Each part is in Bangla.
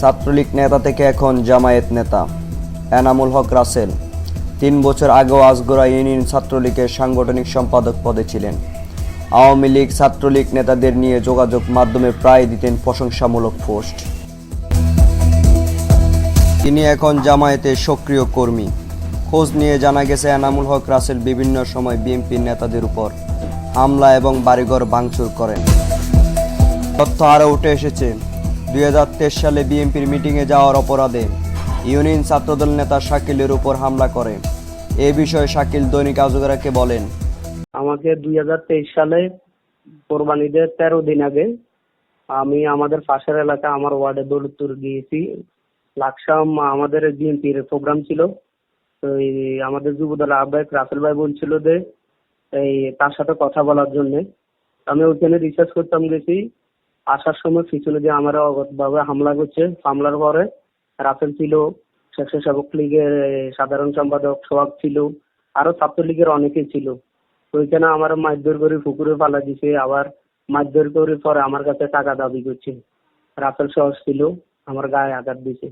ছাত্রলীগ নেতা থেকে এখন জামায়াত নেতা। এনামুল হক রাসেল, তিন বছর আগেও আজগোড়া ইউনিয়ন ছাত্রলীগের সাংগঠনিক সম্পাদক পদে ছিলেন। আওয়ামী লীগ ছাত্রলীগ নেতাদের নিয়ে যোগাযোগ মাধ্যমে প্রায় দিতেন প্রশংসামূলক পোস্ট। তিনি এখন জামায়াতের সক্রিয় কর্মী। খোঁজ নিয়ে জানা গেছে, এনামুল হক রাসেল বিভিন্ন সময় বিএনপির নেতাদের উপর হামলা এবং বাড়িঘর ভাঙচুর করেন। তথ্য আরও উঠে এসেছে দু হাজার তেইশ সালে বিএনপির মিটিংয়ে যাওয়ার অপরাধে ইউনিয়ন ছাত্রদল নেতা শাকিলের উপর হামলা করে। এ বিষয়ে শাকিল দৈনিক আজগরাকে বলেন। আমাকে দুই হাজার তেইশ সালে কোরবানিদের তেরো দিন আগে আমি আমাদের পাশের এলাকা আমার ওয়ার্ডে দৌলতপুর গিয়েছি লাকসাম আমাদের বিএনপির প্রোগ্রাম ছিল। তো এই আমাদের যুবদল আহ্বায়ক রাসেল ভাই বলছিল যে এই তার সাথে কথা বলার জন্য। আমি ওইখানে রিসার্চ করতাম গেছি। আসার সময় পিছনে যে আমার অগতভাবে হামলা করছে, হামলার পরে রাসেল ছিল, স্বেচ্ছাসেবক লীগের সাধারণ সম্পাদক সোহাগ ছিল, আরও ছাত্রলীগের অনেকে ছিল। ওইখানে আমার মারধর করে পুকুরে পালা দিছে, আবার মারধর করে পরে আমার কাছে টাকা দাবি করছে। রাসেল সহজ ছিল, আমার গায়ে আঘাত দিছে।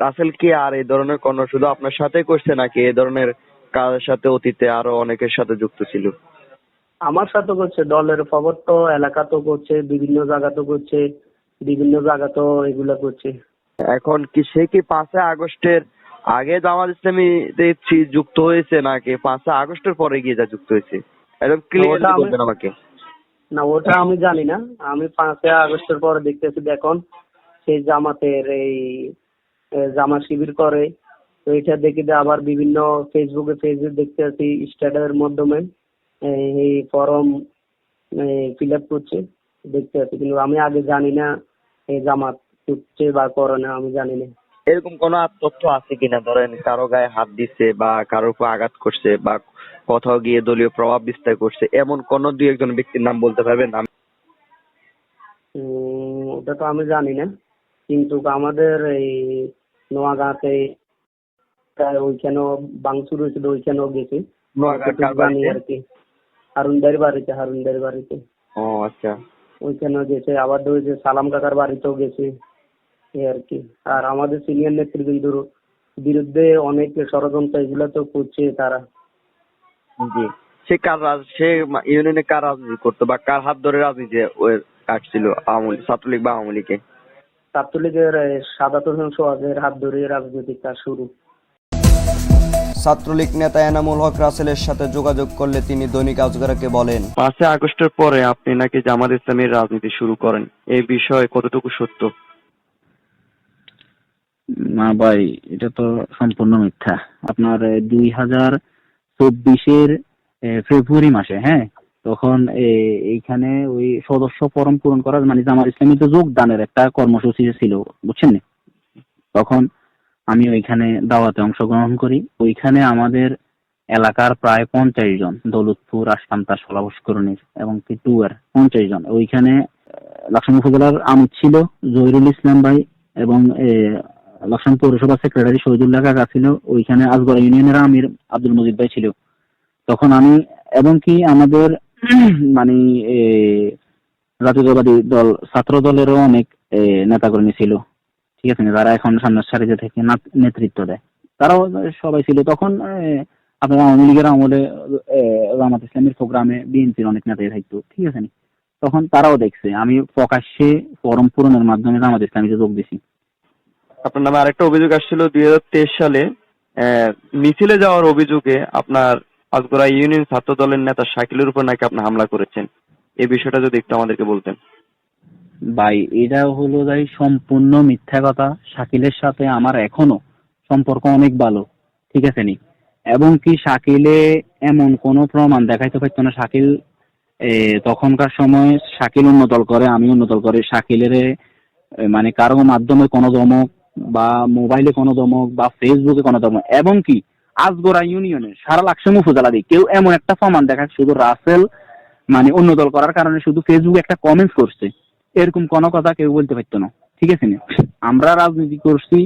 রাসেল কি আর এই ধরনের কোনো শুধু আপনার সাথে করছে নাকি এই ধরনের কাজের সাথে অতীতে আরও অনেকের সাথে যুক্ত ছিল? আমার সাথে করছে দলের খবর তো এলাকাতেও করছে বিভিন্ন জায়গাতেও করছে বিভিন্ন জায়গাতেও এগুলা করছে। এখন কি সে কি পাঁচই আগস্টের আগে জামাত ইসলামী যুক্ত হয়েছে নাকি? পাঁচই আগস্টের পরে গিয়ে যা যুক্ত হয়েছে। একদম ক্লিয়ার বলবেন আমাকে। না ওটা আমি জানি না। আমি পাঁচই আগস্টের পরে দেখতেছি দেখুন সেই জামাতের এই জামা শিবির করে। তো এটা দেখি আবার বিভিন্ন ফেসবুকে ফেসবুক দেখতে আছি স্ট্যাটাসের মাধ্যমে। এই ফর্ম ফিল আপ করছে দেখতে আছি কিন্তু আমি আগে জানি না এই জামাত করছে বা করে না আমি জানি না। এরকম কোন তথ্য আছে কিনা? ধরেন কারও গায়ে হাত দিচ্ছে বা কারোর উপর আঘাত করছে বা কোথাও গিয়ে দলীয় প্রভাব বিস্তার করছে এমন কোন দুই একজন ব্যক্তির নাম বলতে পারবেন? ওটা তো আমি জানি না। কিন্তু আমাদের এই নোয়াগাঁতে ওইখানেও বাংসুর হয়েছিল ওইখানেও গেছি? আর কি। হারুনদার বাড়িতে হারুনদার বাড়িতে। ও আচ্ছা। ওইখানেও গেছে আবার ওই যে সালাম কাকার বাড়িতেও গেছে। এই আর কি। আর আমাদের সিনিয়র নেতৃবৃন্দর বিরুদ্ধে অনেক ষড়যন্ত্র এগুলো তো করছে তারা। জি। সে কার রাজ সে ইউনিয়নে কার রাজনীতি করতো বা কার হাত ধরে রাজনীতি কাটছিল আওয়ামী ছাত্রলীগ বা আওয়ামী লীগে ছাত্রলীগের সাদাত হোসেন সোহাগের হাত ধরে রাজনৈতিক কাজ শুরু। ছাত্রলীগ নেতা এনামুল হক রাসেলের সাথে যোগাযোগ করলে তিনি দৈনিক আজগরাকে বলেন পাঁচই আগস্টের পরে আপনি নাকি জামাত ইসলামের রাজনীতি শুরু করেন? এই বিষয়ে কতটুকু সত্য? না ভাই এটা তো সম্পূর্ণ মিথ্যা। আপনার দুই হাজার চব্বিশের ফেব্রুয়ারি মাসে হ্যাঁ? তখন এইখানে ওই সদস্য ফরম পূরণ করার মানে জামাত ইসলামীতে যোগদানের একটা কর্মসূচি ছিল বুঝছেন? তখন আমি ওইখানে দাওয়াতে অংশগ্রহণ করি। ওইখানে আমাদের এলাকার প্রায় পঞ্চাশ জন, দৌলতপুর আসামতা সলা এবং কি টুয়ার পঞ্চাশ জন। ওইখানে লাকসাম উপজেলার আমির ছিল, জহিরুল ইসলাম ভাই এবং লাকসাম পৌরসভা সেক্রেটারি শহীদুল্লাহ কাকা ছিল, ওইখানে আজগড়া ইউনিয়নের আমির আব্দুল মজিদ ভাই ছিল। তখন আমি, এবং কি আমাদের মানে জাতীয়তাবাদী দল ছাত্র দলেরও অনেক নেতাকর্মী ছিল। ঠিক আছে, যারা এখন সামনের সারিতে থেকে নেতৃত্ব দেয়। তারাও সবাই ছিল। তখন আপনার আওয়ামী লীগের আমলে জামাত ইসলামের প্রোগ্রামে বিএনপির অনেক নেতাই থাকতো, ঠিক আছে? তখন তারাও দেখছে। আমি প্রকাশ্যে ফরম পূরণের মাধ্যমে জামাত ইসলামীতে যোগ দিছি। আপনার নামে আরেকটা অভিযোগ আসছিল, দুই হাজার তেইশ সালে মিছিলে যাওয়ার অভিযোগে আপনার আজগড়া ইউনিয়ন ছাত্র দলের নেতা শাকিলের উপর নাকি আপনি হামলা করেছেন? এই বিষয়টা যদি একটু আমাদেরকে বলতেন। ভাই এটা হলো ভাই সম্পূর্ণ মিথ্যা কথা। শাকিলের সাথে আমার এখনও সম্পর্ক অনেক ভালো, ঠিক আছে নি? এবং কি শাকিলে এমন কোনো প্রমাণ দেখাইতে পারতো না? শাকিল তখনকার সময় শাকিল অন্য দল করে, আমি দল করে। শাকিলের মানে কারও মাধ্যমে কোনো দমক বা মোবাইলে কোনো দমক বা ফেসবুকে কোনো দমক। এবং কি, আজগোড়া ইউনিয়নের সারা লাকসাম উপজেলা দিয়ে কেউ এমন একটা প্রমাণ দেখায় শুধু রাসেল মানে দল করার কারণে শুধু ফেসবুকে একটা কমেন্টস করছে। এরকম কোনো কথা কেউ বলতে পারতো না। ঠিক আছে না? আমরা রাজনীতি করছি,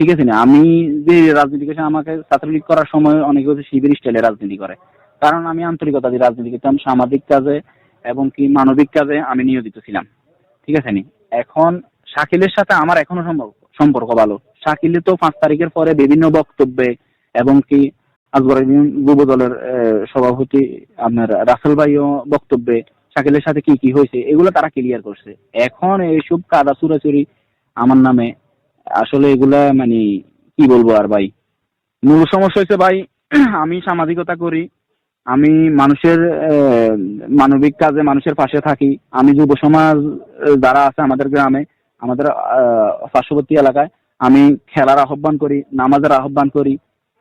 ঠিক আছে না? আমি যে রাজনীতি করছি আমাকে ছাত্রলীগ করার সময় অনেকে হচ্ছে শিবির স্টাইলে রাজনীতি করে। কারণ আমি আন্তরিকতা দিয়ে রাজনীতি করতাম, সামাজিক কাজে এবং কি মানবিক কাজে আমি নিয়োজিত ছিলাম। ঠিক আছে নি? এখন শাকিলের সাথে আমার এখনও সম্পর্ক সম্পর্ক ভালো। শাকিলে তো পাঁচ তারিখের পরে বিভিন্ন বক্তব্যে এবং কি আজগর যুব দলের সভাপতি আপনার রাসেল ভাইও বক্তব্যে শাকিলের সাথে কি কি হয়েছে, এগুলো তারা ক্লিয়ার করছে। এখন এইসব কাদা চুরাচুরি আমার নামে, আসলে এগুলা মানে কি বলব আর ভাই? মূল সমস্যা হয়েছে ভাই, আমি সামাজিকতা করি, আমি মানুষের মানবিক কাজে মানুষের পাশে থাকি, আমি যুব সমাজ যারা আছে আমাদের গ্রামে, আমাদের পার্শ্ববর্তী এলাকায়, আমি খেলার আহ্বান করি, নামাজের আহ্বান করি।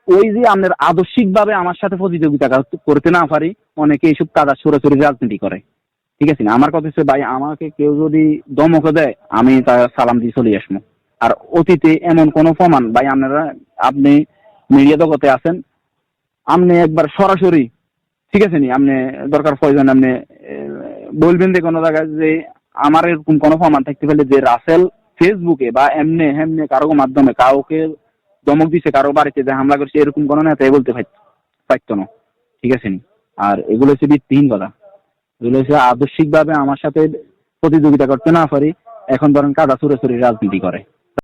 ওই যে আপনার আদর্শিক ভাবে আমার সাথে প্রতিযোগিতা করতে না পারি, অনেকে এইসব কাদা ছোড়াছড়ি রাজনীতি করে। ঠিক আছে আমার কথা হচ্ছে ভাই, আমাকে কেউ যদি দমক দেয়, আমি তার সালাম দিয়ে চলে আসব। আর অতীতে এমন কোনো প্রমাণ, ভাই, আপনারা, আপনি মিডিয়া জগতে আছেন, আপনি একবার সরাসরি, ঠিক আছে নি? আপনি দরকার প্রয়োজন, আপনি বলবেন যে কোনো জায়গায় যে আমার এরকম কোনো প্রমাণ থাকতে পারলে যে রাসেল ফেসবুকে বা এমনি এমনি কারও মাধ্যমে কাউকে দমক দিছে, কারও বাড়িতে যে হামলা করছে, এরকম কোনো নেতাই বলতে পার- পারতো না, ঠিক আছে নি? আর এগুলো হচ্ছে ভিত্তিহীন কথা। এগুলো হচ্ছে ভাবে আমার সাথে প্রতিযোগিতা করতে না পারি। এখন ধরেন কাদা ছুড়ে ছুড়ে রাজনীতি করে।